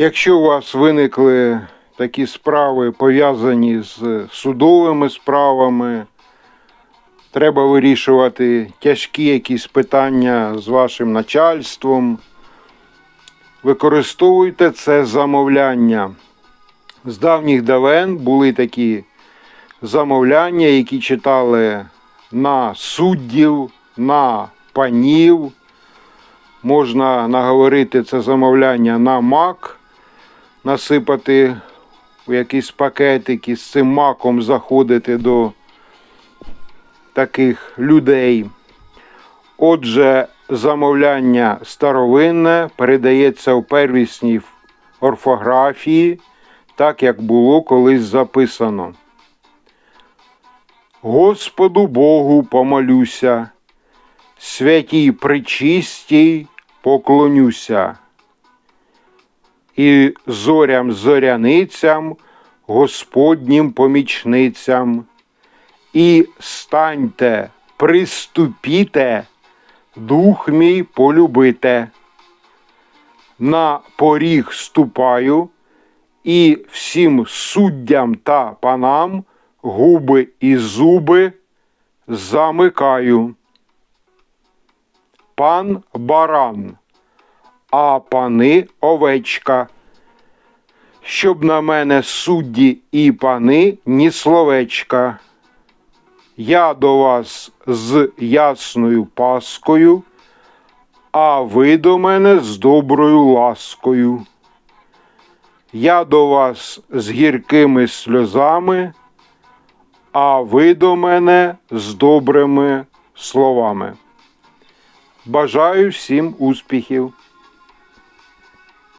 Якщо у вас виникли такі справи, пов'язані з судовими справами, треба вирішувати тяжкі якісь питання з вашим начальством, використовуйте це замовляння. З давніх давен були такі замовляння, які читали на суддів, на панів. Можна наговорити це замовляння на мак, насипати у якийсь пакетик і з цим маком заходити до таких людей. Отже, замовляння старовинне передається у первісній орфографії, так як було колись записано. Господу Богу помолюся, святій причистій поклонюся. І зорям зоряницям, Господнім помічницям. І станьте, приступіте, дух мій полюбите. На поріг ступаю, і всім суддям та панам губи і зуби замикаю. Пан баран, а пани овечка. Щоб на мене судді і пани ні словечка. Я до вас з ясною паскою, а ви до мене з доброю ласкою. Я до вас з гіркими сльозами, а ви до мене з добрими словами. Бажаю всім успіхів!